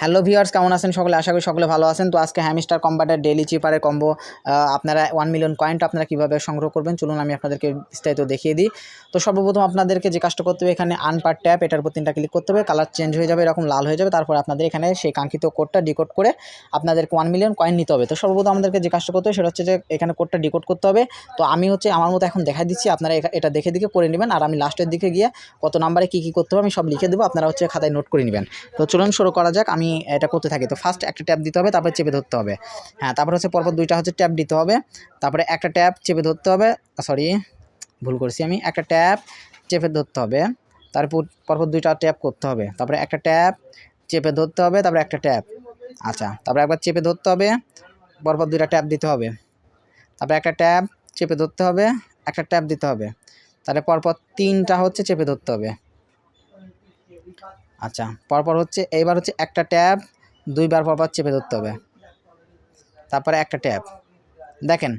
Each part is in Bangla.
হ্যালো ভিউয়ার্স কেমন আছেন সকলে? আশা করি সকলে ভালো আছেন। তো আজকে হ্যামিস্টার কম্বাটের ডেলি চিপারের কম্বো আপনারা ওয়ান মিলিয়ন কয়েনটা আপনারা কীভাবে সংগ্রহ করবেন? চলুন আমি আপনাদেরকে বিস্তারিত দেখিয়ে দিই। তো সর্বপ্রথম আপনাদেরকে যে কাজটা করতে হবে, এখানে আনপার ট্যাপ এটার উপর তিনটা ক্লিক করতে হবে। কালার চেঞ্জ হয়ে যাবে, এরকম লাল হয়ে যাবে। তারপর আপনাদের এখানে সেই কাঙ্ক্ষিত কোডটা ডিকোড করে আপনাদেরকে ওয়ান মিলিয়ন কয়েন নিতে হবে। তো সর্বপ্রথম আমাদেরকে যে কাজটা করতে হবে, সেটা হচ্ছে যে এখানে কোডটা ডিকোড করতে হবে। তো আমি হচ্ছে আমার মতো এখন দেখাই দিচ্ছি, আপনারা এটা দেখে দেখে করে নেবেন। আর আমি লাস্টের দিকে গিয়ে কত নাম্বারে কী কী করতে হবে, আমি সব লিখে দেবো। আপনারা হচ্ছে খাতায় নোট করে নেবেন। তো চলুন শুরু করা যাক। আমি এটা করতে থাকি। তো ফার্স্ট একটা ট্যাপ দিতে হবে, তারপরে চেপে ধরতে হবে। হ্যাঁ তারপর হচ্ছে পরপর দুইটা হচ্ছে ট্যাপ দিতে হবে। তারপরে একটা ট্যাপ চেপে ধরতে হবে। সরি ভুল করছি আমি। একটা ট্যাপ চেপে ধরতে হবে। তারপর পরপর দুইটা ট্যাপ করতে হবে। তারপরে একটা ট্যাপ চেপে ধরতে হবে, তারপরে একটা ট্যাপ আচ্ছা তারপরে একবার চেপে ধরতে হবে। পরপর দুইটা ট্যাপ দিতে হবে। তারপরে একটা ট্যাপ চেপে ধরতে হবে, একটা ট্যাপ দিতে হবে। তাহলে পরপর তিনটা হচ্ছে চেপে ধরতে হবে। আচ্ছা পরপর হচ্ছে, এইবার হচ্ছে একটা ট্যাপ দুইবার পরপর চেপে ধরতে হবে। তারপরে একটা ট্যাপ দেখেন,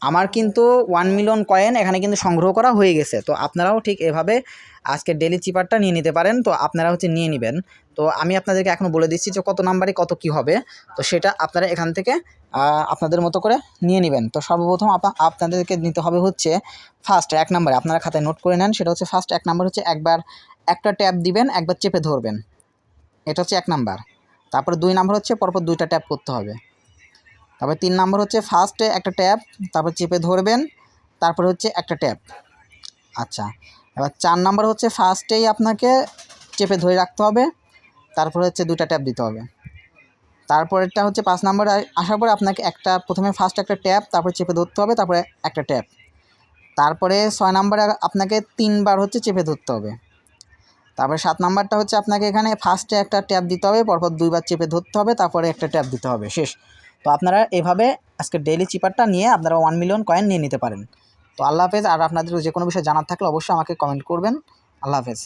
আমার কিন্তু ওয়ান মিলিয়ন কয়েন এখানে কিন্তু সংগ্রহ করা হয়ে গেছে। তো আপনারাও ঠিক এভাবে আজকে ডেলি চিপারটা নিয়ে নিতে পারেন। তো আপনারা হচ্ছে নিয়ে নেবেন। তো আমি আপনাদেরকে এখন বলে দিচ্ছি যে কত নাম্বারে কত কি হবে। তো সেটা আপনারা এখান থেকে আপনাদের মতো করে নিয়ে নেবেন। তো সর্বপ্রথম আপনা- আপনাদেরকে নিতে হবে হচ্ছে ফার্স্ট এক নাম্বারে আপনারা খাতায় নোট করে নেন, সেটা হচ্ছে ফার্স্ট এক নাম্বার হচ্ছে একবার একটা ট্যাপ দিবেন, একবার চেপে ধরবেন। এটা হচ্ছে এক নাম্বার। তারপরে দুই নাম্বার হচ্ছে, পরপর দুইটা ট্যাপ করতে হবে। তারপরে তিন নাম্বার হচ্ছে ফার্স্টে একটা ট্যাপ, তারপর চেপে ধরবেন, তারপরে হচ্ছে একটা ট্যাপ। আচ্ছা এবার চার নাম্বার হচ্ছে ফার্স্টেই আপনাকে চেপে ধরে রাখতে হবে, তারপরে হচ্ছে দুইটা ট্যাপ দিতে হবে। তারপরেরটা হচ্ছে, পাঁচ নাম্বার আসার পরে আপনাকে একটা, প্রথমে ফার্স্ট একটা ট্যাপ, তারপরে চেপে ধরতে হবে, তারপরে একটা ট্যাপ। তারপরে ছয় নাম্বারে আপনাকে তিনবার হচ্ছে চেপে ধরতে হবে। তারপরে সাত নাম্বারটা হচ্ছে আপনাকে এখানে ফার্স্টে একটা ট্যাপ দিতে হবে, পরপর দুইবার চেপে ধরতে হবে, তারপরে একটা ট্যাপ দিতে হবে, শেষ। তো আপনারা এভাবে আজকে ডেইলি চিপারটা নিয়ে আপনারা ওয়ান মিলিয়ন কয়েন নিয়ে নিতে পারেন। তো আল্লাহ হাফেজ, আর আপনাদের যে কোনো বিষয়ে জানার থাকলে অবশ্যই আমাকে কমেন্ট করবেন। আল্লাহ হাফেজ।